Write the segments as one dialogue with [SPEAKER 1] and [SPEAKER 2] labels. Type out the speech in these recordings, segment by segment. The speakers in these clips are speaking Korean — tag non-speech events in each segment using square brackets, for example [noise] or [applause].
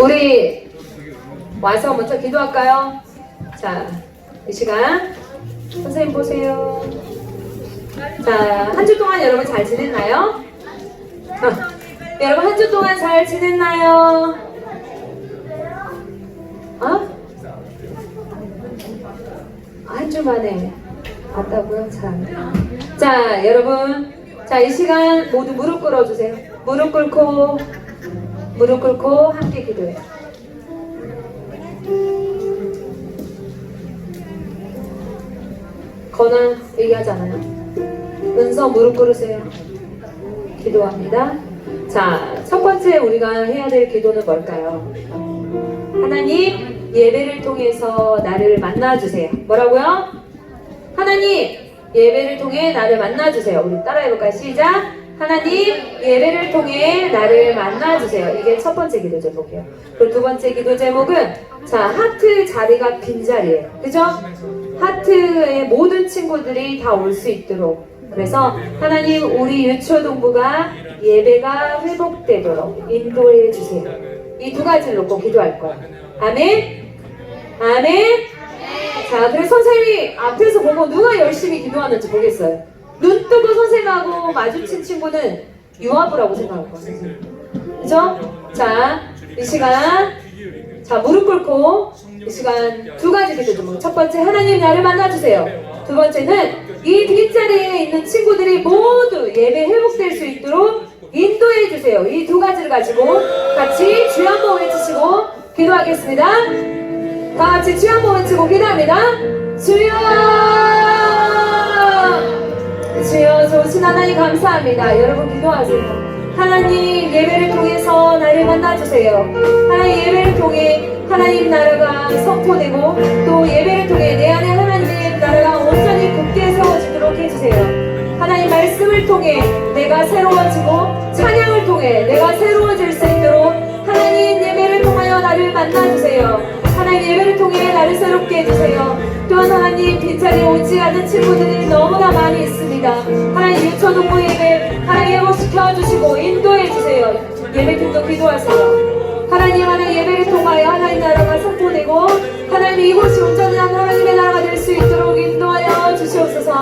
[SPEAKER 1] 우리 와서 먼저 기도할까요? 자, 이 시간 선생님 보세요. 자, 한 주 동안 여러분 잘 지냈나요? 어, [laughs] 여러분 한 주 동안 잘 지냈나요? 어? 한 주 만에 봤다고요? 참. 자, 여러분. 자, 이 시간 모두 무릎 꿇어주세요. 무릎 꿇고, 무릎 꿇고 함께 기도해요. 권한 얘기하잖아요. 은서 무릎 꿇으세요. 기도합니다. 자, 첫 번째 우리가 해야 될 기도는 뭘까요? 하나님, 예배를 통해서 나를 만나주세요. 뭐라고요? 하나님, 예배를 통해 나를 만나주세요. 우리 따라해볼까요? 시작! 하나님, 예배를 통해 나를 만나주세요. 이게 첫 번째 기도 제목이에요. 그리고 두 번째 기도 제목은, 자, 하트 자리가 빈 자리예요. 그죠? 하트의 모든 친구들이 다 올 수 있도록. 그래서 하나님, 우리 유초동부가 예배가 회복되도록 인도해 주세요. 이 두 가지를 놓고 기도할 거야. 아멘? 아멘? 자, 그래서 선생님이 앞에서 보고 누가 열심히 기도하는지 보겠어요. 눈 뜨고 선생님하고 마주친 친구는 유아부라고 생각할 거예요. 그죠? 자, 이 시간, 자, 무릎 꿇고, 이 시간 두 가지 기도 좀. 첫 번째, 하나님 나를 만나주세요. 두 번째는 이 뒷자리에 있는 친구들이 모두 예배 회복될 수 있도록 인도해 주세요. 이 두 가지를 가지고 같이 주여 한번 외치시고 기도하겠습니다. 다 같이 주여 한번 외치고 기도합니다. 주여! 주여 좋으신 하나님 감사합니다. 여러분 기도하세요. 하나님 예배를 통해서 나를 만나주세요. 하나님 예배를 통해 하나님 나라가 선포되고 또 예배를 통해 내 안에 하나님의 나라가 온전히 굳게 세워지도록 해주세요. 하나님 말씀을 통해 내가 새로워지고 찬양을 통해 내가 새로워질 수 있도록 하나님 예배를 통하여 나를 만나주세요. 하나님 예배를 통해 나를 새롭게 해주세요. 또한 하나님 빈자리에 오지 않는 친구들이 너무나 많이 있습니다. 하나님 유초동부 예배 하나님 회복시켜 주시고 인도해 주세요. 예배팀도 기도하세요. 하나님 하나님 예배를 통하여 하나님 나라가 선포되고 하나님 이곳이 온전한 하나님의 나라가 될 수 있도록 인도하여 주시옵소서.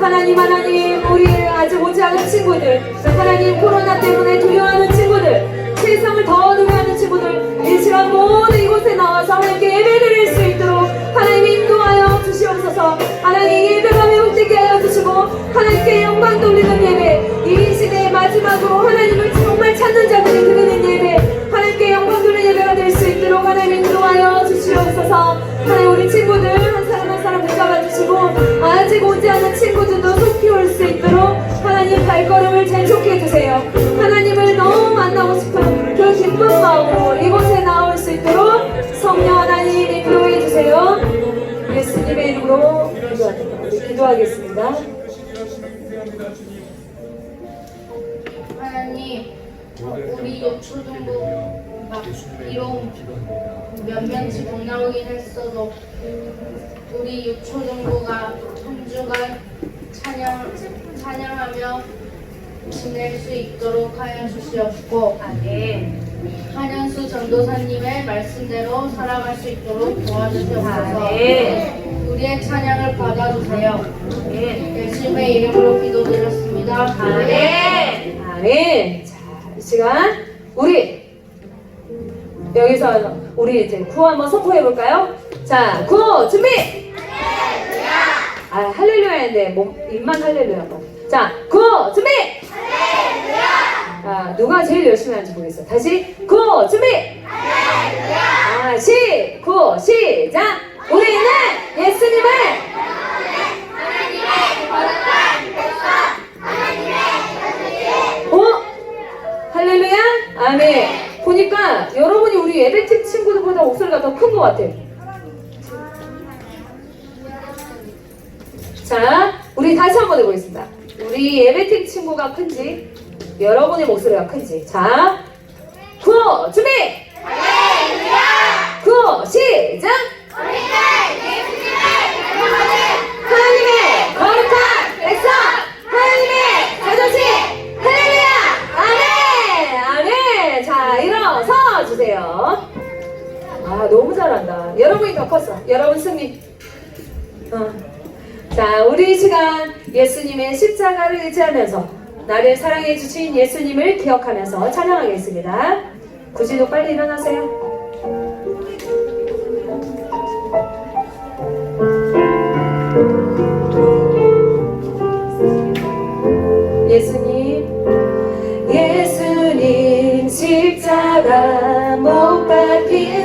[SPEAKER 1] 하나님 하나님 우리 아직 오지 않은 친구들 하나님 코로나 때문에 두려워 시간 모두 이곳에 나와서 하나님께 예배드릴 수 있도록 하나님 인도하여 주시옵소서. 하나님 예배가 회복되게 하여 주시고 하나님께 영광 돌리는 예배 이 시대의 마지막으로 하나님을 정말 찾는 자들이 드리는 예배 하나님께 영광 돌리는 예배가 될 수 있도록 하나님 인도하여 주시옵소서. 하나님 우리 친구들 한 사람 한 사람 붙잡아 주시고 아직 오지 않은 친구들도 속히 올 수 있도록 하나님 발걸음을 재촉해 주세요. 하나님을 너무 만나고 싶은 그 기쁜 마음으로 기도하겠습니다.
[SPEAKER 2] 하나님, 어, 우리 요초등부가 비록 몇 명씩 못 나오긴 했어도 우리 요초등부가 한 주간 찬양, 찬양하며 지낼 수 있도록 하여 주시옵고
[SPEAKER 1] 아멘.
[SPEAKER 2] 한현수 전도사님의 말씀대로 살아갈 수 있도록 도와주시옵소서
[SPEAKER 1] 아멘.
[SPEAKER 2] 우리의 찬양을 받아주세요
[SPEAKER 1] 아멘.
[SPEAKER 2] 예수님의 이름으로 기도드렸습니다
[SPEAKER 1] 아멘. 아멘. 자, 이 시간 우리 여기서 우리 이제 구호 한번 선포해 볼까요? 자, 구호 준비. 아, 할렐루야인데 몸 입만 할렐루야 한번. 자, 구호 준비. 아, 누가 제일 열심히 하는지 보겠어. 다시 구호 준비. 아, 시, 구호 시작. 우리는 예수님을 어? 할렐루야? 아멘. 보니까 여러분이 우리 예배팀 친구들보다 목소리가 더 큰 것 같아. 자, 우리 다시 한번 해보겠습니다. 우리 예배팀 친구가 큰지, 여러분의 목소리가 큰지. 자, 구호 준비! 구호 시작! 주세요. 아 너무 잘한다. 여러분이 더 컸어. 여러분 승리. 자 우리 시간 예수님의 십자가를 의지하면서 나를 사랑해 주신 예수님을 기억하면서 찬양하겠습니다. 구진호 빨리 일어나세요. Ramon Padir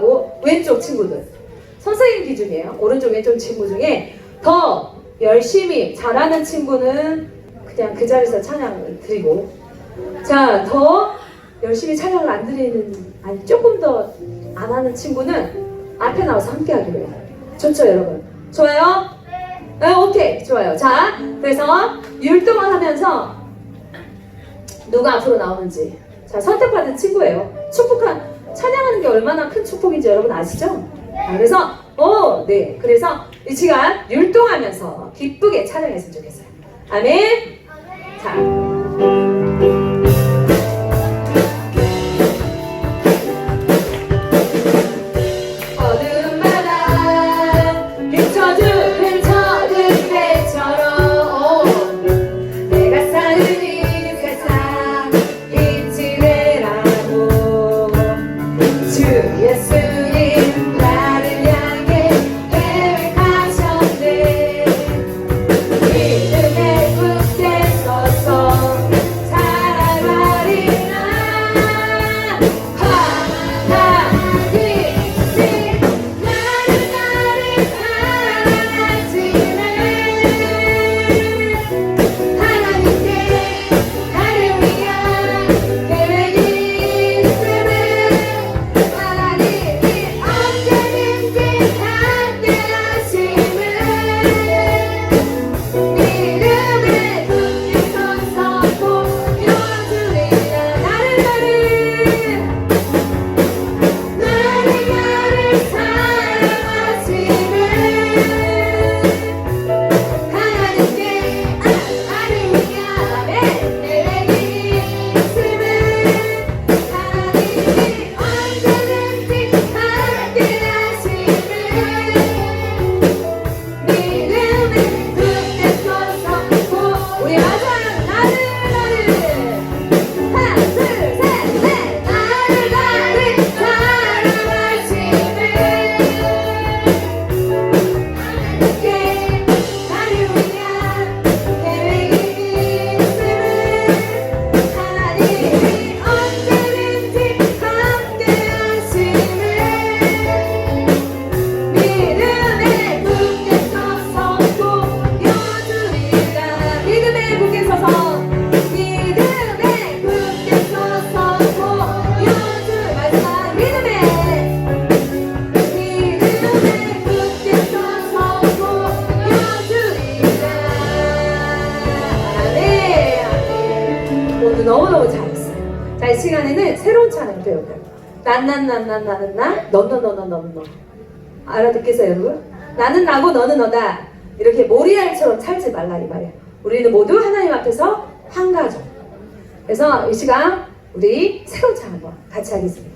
[SPEAKER 1] 하고 왼쪽 친구들 선생님 기준이에요. 오른쪽 왼쪽 친구 중에 더 열심히 잘하는 친구는 그냥 그 자리에서 찬양을 드리고 자 더 열심히 찬양을 안 드리는 아니 조금 더 안 하는 친구는 앞에 나와서 함께 하기로 해요. 좋죠 여러분? 좋아요? 네. 네, 오케이 좋아요. 자 그래서 율동을 하면서 누가 앞으로 나오는지 자 선택받은 친구예요. 축복한 찬양하는 게 얼마나 큰 축복인지 여러분 아시죠? 아, 그래서 어, 네. 그래서 이 시간 율동하면서 기쁘게 찬양했으면 좋겠어요. 아멘. 자. 난난 난 난 나는 나, 너너 너 너 너 너. 알아듣겠어요, 여러분? 나는 나고 너는 너다. 이렇게 모리알처럼 살지 말라 이 말이야. 우리는 모두 하나님 앞에서 한 가족. 그래서 이 시간 우리 새로운 차 한번 같이 하겠습니다.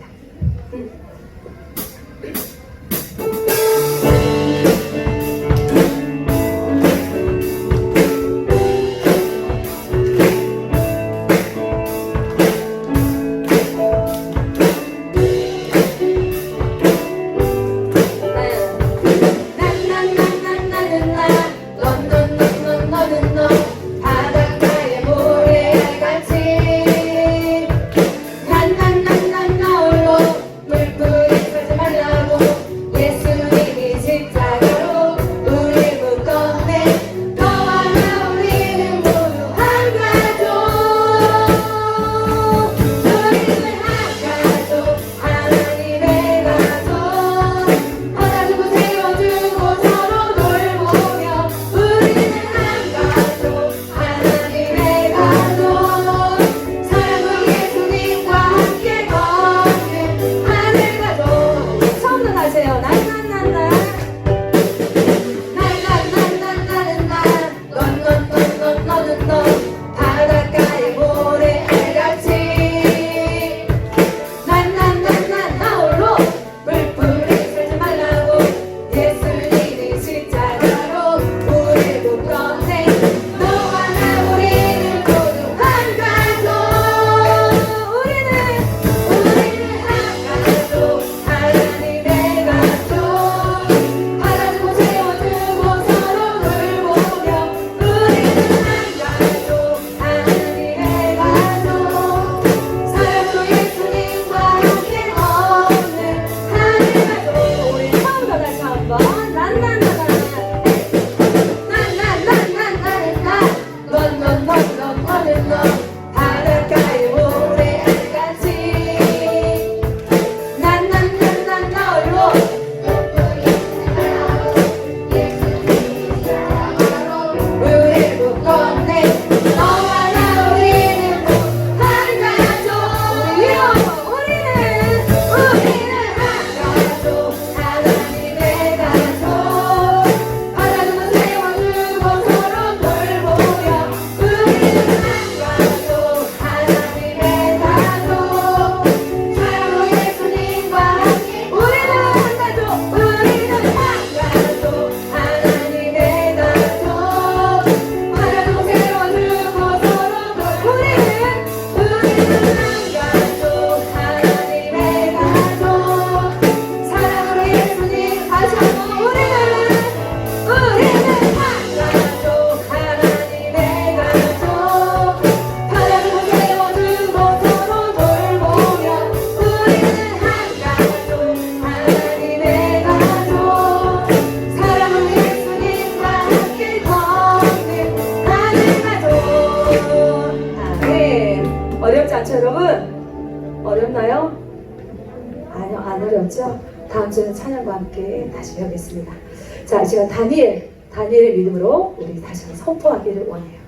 [SPEAKER 1] 다니엘, 다니엘의 믿음으로 우리 다시 한번 선포하기를 원해요.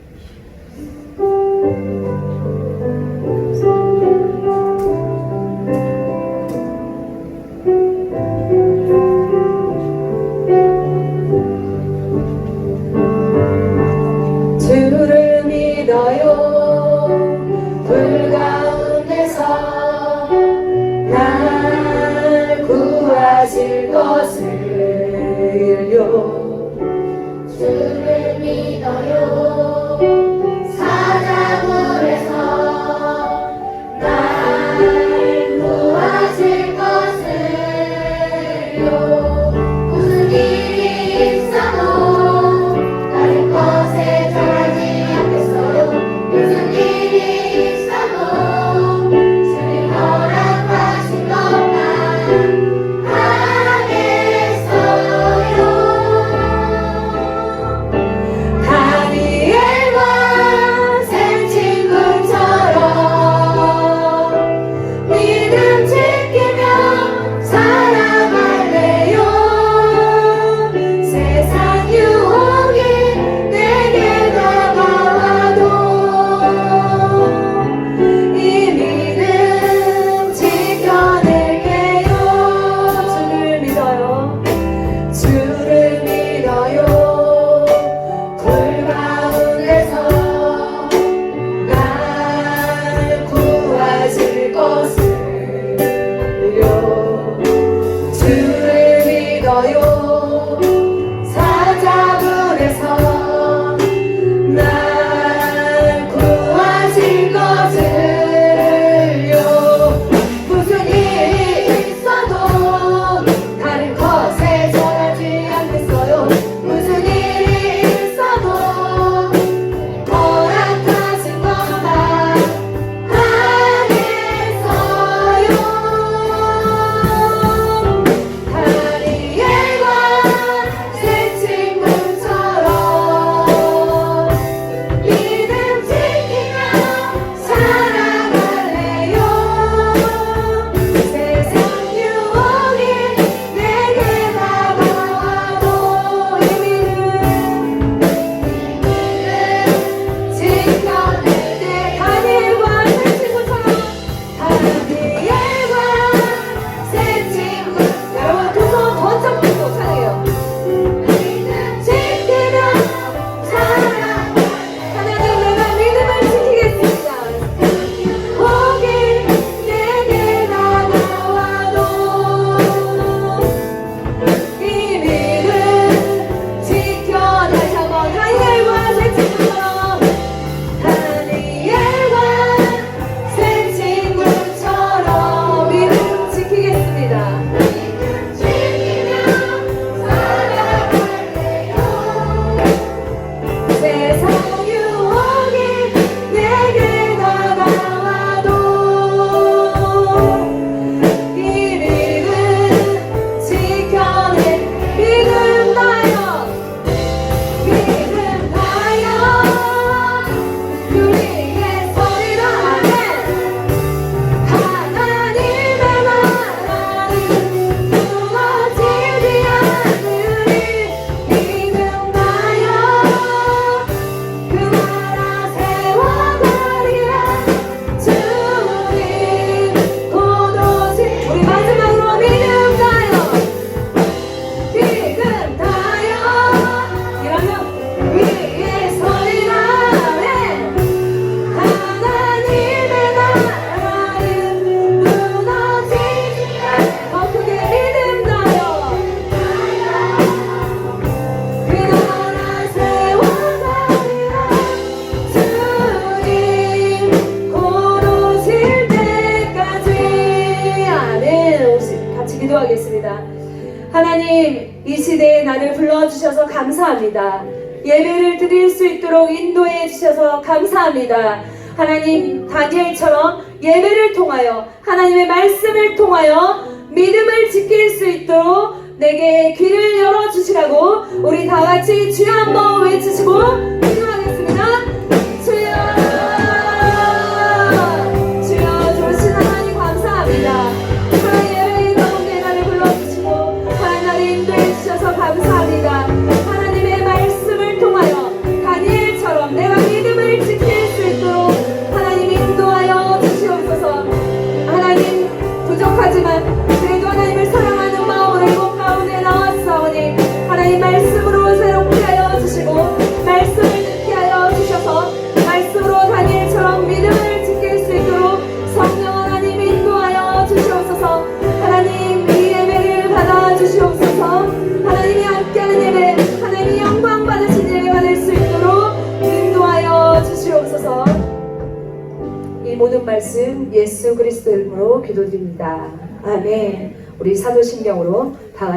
[SPEAKER 1] 예배를 드릴 수 있도록 인도해 주셔서 감사합니다. 하나님 다니엘처럼 예배를 통하여 하나님의 말씀을 통하여 믿음을 지킬 수 있도록 내게 귀를 열어 주시라고 우리 다 같이 주여 한번 외치시고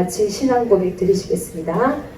[SPEAKER 1] 같이 신앙 고백 드리시겠습니다.